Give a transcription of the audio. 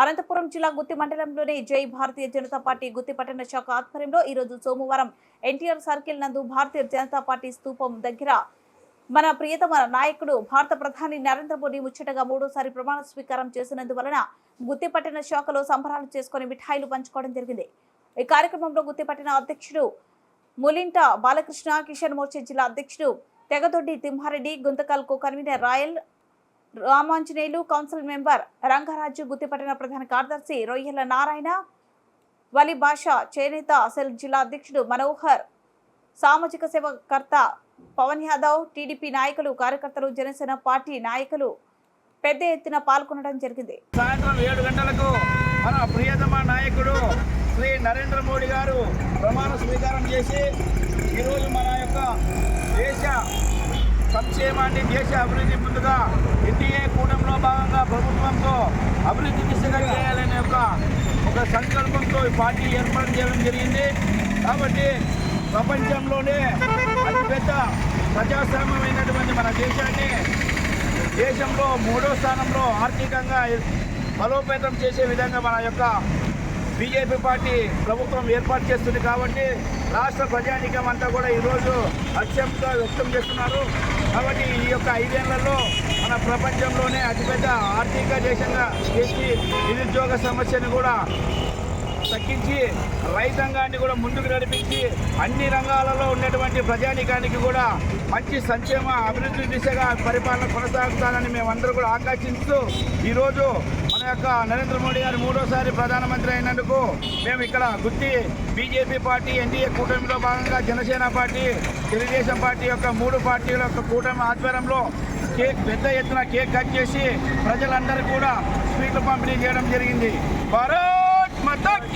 అనంతపురం జిల్లా గుత్తి మండలంలోని జై భారతీయ జనతా పార్టీ గుత్తి పట్టణ శాఖ ఆధ్వర్యంలో ఈరోజు సోమవారం ఎన్టీఆర్ సర్కిల్ నందు భారతీయ జనతా పార్టీ స్థూపం దగ్గర మన ప్రియతమ నాయకుడు భారత ప్రధాని నరేంద్ర మోడీ ముచ్చటగా మూడోసారి ప్రమాణ స్వీకారం చేసినందువలన గుత్తిపట్టిన శాఖలో సంబరాలు చేసుకుని మిఠాయిలు పంచుకోవడం జరిగింది. ఈ కార్యక్రమంలో గుత్తిపట్టిన అధ్యక్షుడు ములింట బాలకృష్ణ కిషన్ మోర్చే జిల్లా అధ్యక్షుడు Tegadoddi Thimmareddy గుంతకల్కు convener Rayal Ramanjaneyulu council member Rangaraju గుత్తిపట్టిన ప్రధాన కార్యదర్శి రొయ్యల నారాయణ వలి భాష చేనేత సెల్ జిల్లా అధ్యక్షుడు మనోహర్ సామాజిక సేవకర్త పవన్ యాదవ్ టీడీపీ నాయకులు కార్యకర్తలు జనసేన పార్టీ నాయకులు పెద్ద ఎత్తున పాల్గొనడం జరిగింది. సాయంత్రం ఏడు గంటలకు మన ప్రియతమ నాయకుడు శ్రీ నరేంద్ర మోడీ గారు ప్రమాణ స్వీకారం చేసి ఈరోజు మన యొక్క దేశ సంక్షేమాన్ని దేశ అభివృద్ధి ముందుగా ఎన్డీఏ కూటమిలో భాగంగా ప్రభుత్వంతో అభివృద్ధి దిశగా చేయాలనే ఒక ఒక సంకల్పంతో ఈ పార్టీ ఏర్పాటు చేయడం జరిగింది. కాబట్టి ప్రపంచంలోనే అతిపెద్ద ప్రజాస్వామ్యమైనటువంటి మన దేశాన్ని దేశంలో మూడో స్థానంలో ఆర్థికంగా బలోపేతం చేసే విధంగా మన యొక్క బీజేపీ పార్టీ ప్రభుత్వం ఏర్పాటు చేస్తుంది కాబట్టి రాష్ట్ర ప్రజానీకం అంతా కూడా ఈరోజు అత్యంత వ్యక్తం చేస్తున్నారు. కాబట్టి ఈ యొక్క ఐదేళ్ళలో మన ప్రపంచంలోనే అతిపెద్ద ఆర్థిక దేశంగా చేసి నిరుద్యోగ సమస్యను కూడా తగ్గించి రైతాంగాన్ని కూడా ముందుకు నడిపించి అన్ని రంగాలలో ఉన్నటువంటి ప్రజానీకానికి కూడా మంచి సంక్షేమ అభివృద్ధి దిశగా పరిపాలన కొనసాగుతానని మేమందరూ కూడా ఆకాంక్షిస్తూ ఈరోజు మన యొక్క నరేంద్ర మోడీ గారు మూడోసారి ప్రధానమంత్రి అయినందుకు మేము ఇక్కడ గుర్తి బీజేపీ పార్టీ ఎన్డీఏ కూటమిలో భాగంగా జనసేన పార్టీ తెలుగుదేశం పార్టీ యొక్క మూడు పార్టీల యొక్క కూటమి ఆధ్వర్యంలో కేక్ పెద్ద ఎత్తున కేక్ కట్ చేసి ప్రజలందరూ కూడా స్వీట్లు పంపిణీ చేయడం జరిగింది. భారత్ మత